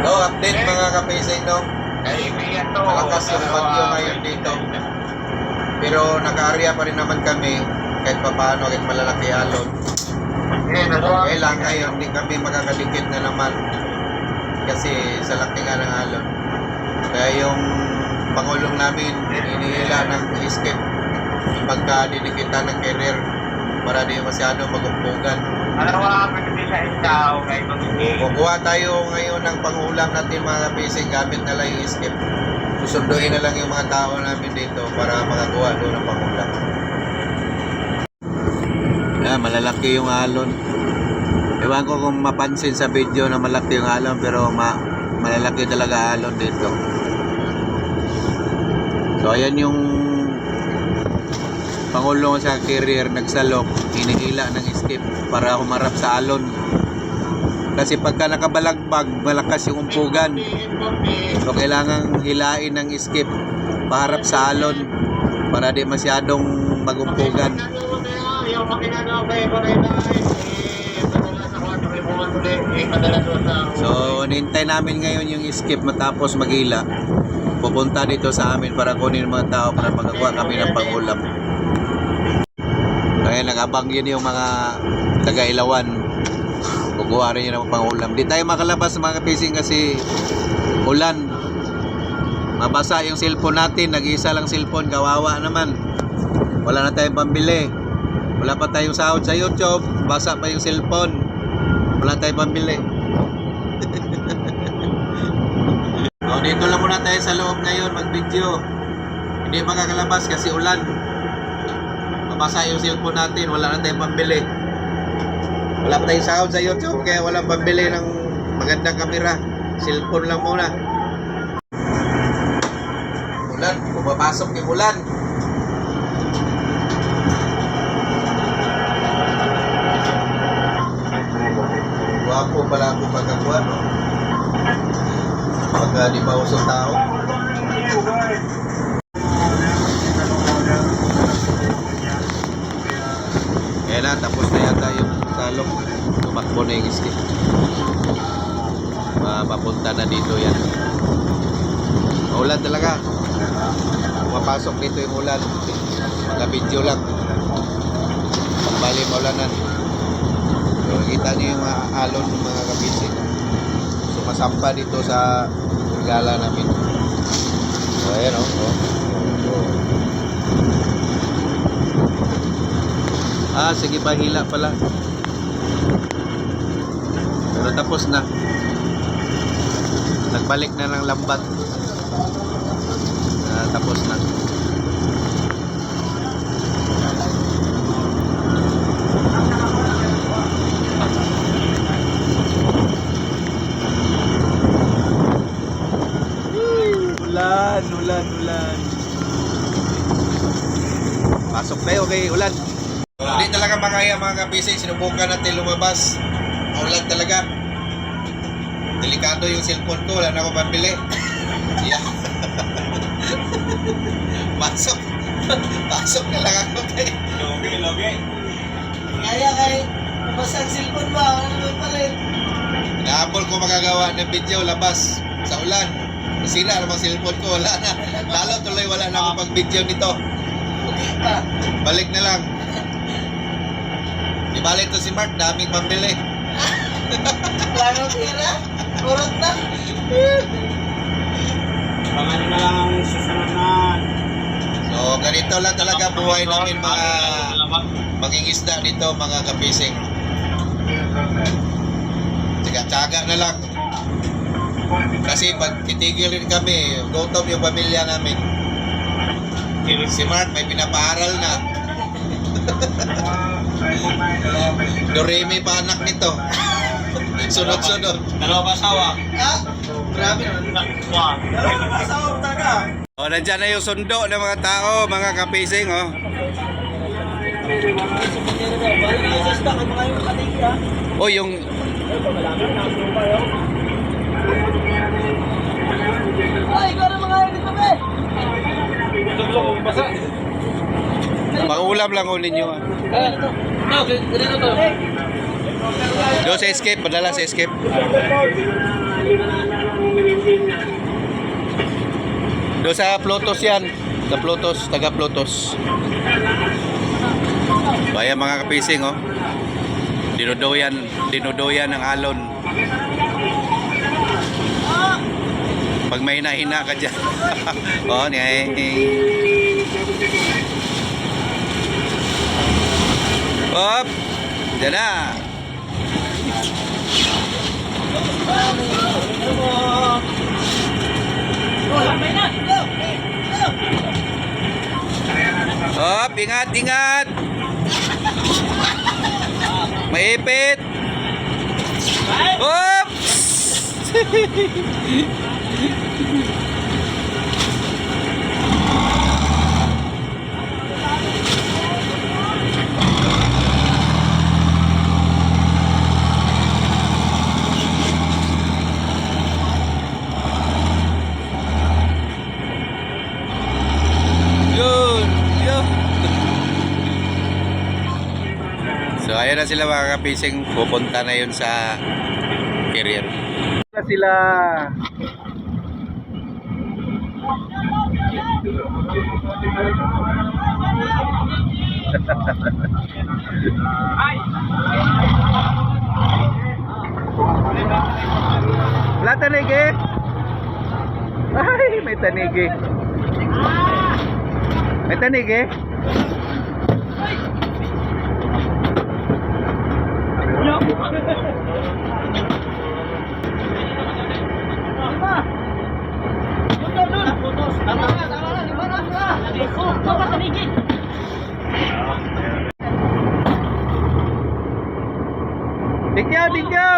No, update mga kapising, no? Malakas yung bagyo ngayon dito. Pero naka-area pa rin naman kami kahit pa paano, kahit malalaki alon. Okay lang ngayon, hindi kami makakadikit na naman. Kasi sa laki nga ng alon. Kaya yung pangulong namin, inihila ng escape pagka dinikitan ng carrier para di masyado magumpugan. Alawa, pwede sa ikaw, kay Panginoon. Kukuha tayo ngayon ng pangulam natin mga kapising gamit na lang yung escape. Susunduin na lang yung mga tao namin dito para makakuha doon ng pangulam. Yeah, malalaki yung alon. Ewan ko kung mapansin sa video na malaki yung alon pero ma malalaki talaga alon dito. So ayan yung Pangulong sa carrier nagsalok, hinihila ng escape para humarap sa alon. Kasi pagka nakabalagbag, malakas yung umpugan. So kailangan hilain ng escape paharap sa alon para di masyadong magumpugan. So nintay namin ngayon yung escape matapos maghila. Pupunta dito sa amin para kunin mga tao para magawa kami ng pangulam. Kaya nagabang yun yung mga taga-ilawan. Kukuha rin yun ng pangulam. Di tayo makalabas mga kapising kasi ulan. Mabasa yung cellphone natin. Nag-isa lang cellphone. Kawawa naman. Wala na tayong pambili. Wala pa tayong sahod sa YouTube. Basa pa yung cellphone. Wala tayong pambili. so, dito lang muna tayo sa loob ngayon mag-video. Hindi makakalabas kasi ulan. Mabasa yung cellphone natin. Wala na tayong pambili. Wala pa tayong sahod sa YouTube kaya walang pambili ng magandang kamera. Cellphone lang muna. Ulan, pumapasok yung ulan. Guwapo pala ako pagkakuha, no? Pagka di pa usong tao. Salok. Tumakbo na yung skip. Mapapunta na dito yan. Maulan talaga. Pumapasok dito yung ulan. Mga video lang. Pagbali maulanan. So, kita niyo yung mga alon ng mga kabisig. Sumasampa dito sa regala namin. So, ayan o. Oh. Ah, sige pa, hila pala. Pero tapos na. Nagbalik na ng lambat. Ah, tapos na. Ulan, ulan, ulan. Pasok tayo kay ulan. Hindi talaga makaya mga kabisig. Sinubukan natin lumabas. Ulan talaga. Delikado yung cellphone ko. Wala na ako pambili. Yeah. Pasok. Pasok na lang ako kay. Logi, logi. Kaya kay mabasag cellphone ba? Ano naman pala yun? Inaabol ko magagawa ng video labas sa ulan. Sira naman cellphone ko. Wala na. Lalo tuloy wala na ako pag video nito. Balik na lang. Di balik to si Mark. Daming pambili. Wala nang tira. Kurot na. Pangalan na lang ang susunod na... So, ganito lang talaga buhay namin mga mangingisda dito, mga kapising. Tsaga-tsaga na lang. Kasi pag titigil rin kami, gutom yung pamilya namin. Si Mark may pinapaaral na. Doremi pa anak nito. Sunod-sunod. Dalawa ba asawa? Ha? Grabe naman. Dalawa ba asawa talaga? O, nandyan na yung sundo ng mga tao, mga kapising, oh. O, yung... Ay, ikaw na mga ibig kami. Pangulam lang ulit nyo, ah. No, ganito to. Doon sa escape, padala sa escape. Do sa Plutos yan. Sa Plutos, taga Plutos. Bayan mga kapising oh. Dinudoyan, dinudoyan ng alon. Pag may hina ka dyan. oh, ni Hop! Diyan na. Hop! Ingat, ingat! Maipit! Hop! Yun! Yun! So ayun na sila mga pupunta na yun sa career. Na sila. Wala tanigi? Ay, may tanigi. May tanigi? Bigyo, bigyo!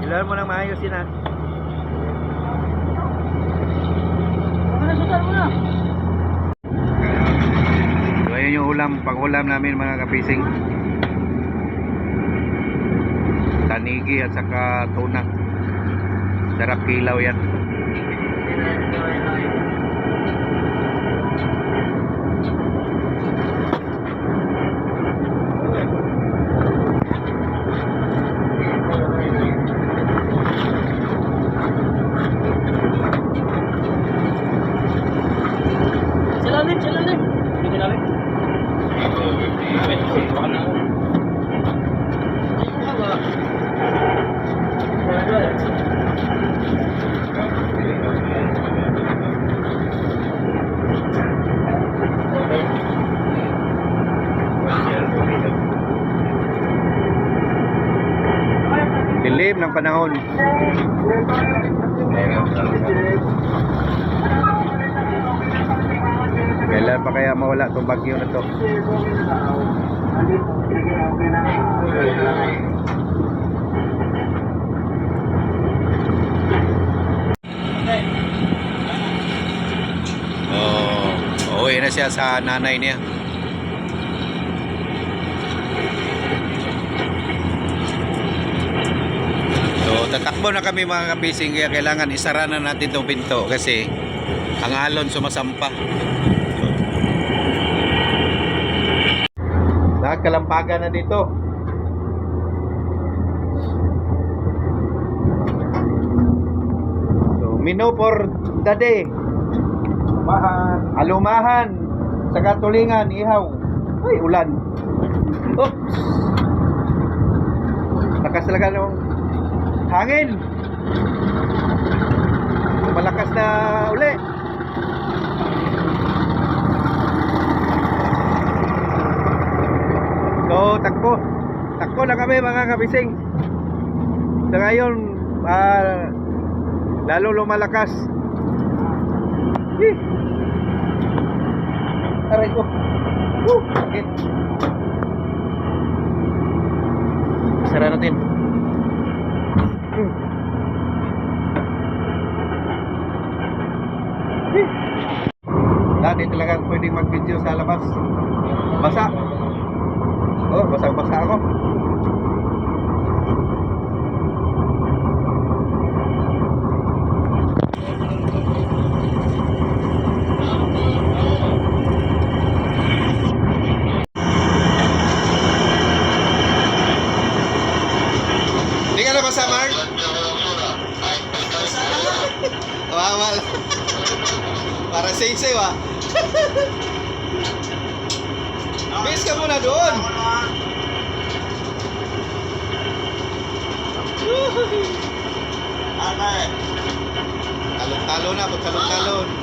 Ilan mo nang maayos yun ha? So ayun yung ulam, pang-ulam namin mga kapising. Tanigi at saka tuna. Sarap kilaw yan. Ng panahon. Kailan pa kaya mawala itong bagyo na to? Oh, uwi na siya sa nanay niya. So, tatakbo na kami mga kabising kaya kailangan isara na natin itong pinto kasi ang alon sumasampa. Nakakalampagan na dito. So, menu for the day. Alumahan. Alumahan. Sa katulingan, ihaw. Ay, ulan. Oops. Lakas talaga ng hangin. Malakas na uli. So, takbo. Takbo na kami mga kabising. Sa ngayon, ah, lalo lumalakas. Eh. Aray ko. Woo, sakit. Sara natin. Dati talaga pwedeng mag-video sa labas. Basa. Oh, basang-basa ako. Muna doon. Talon-talon na, pagtalon-talon.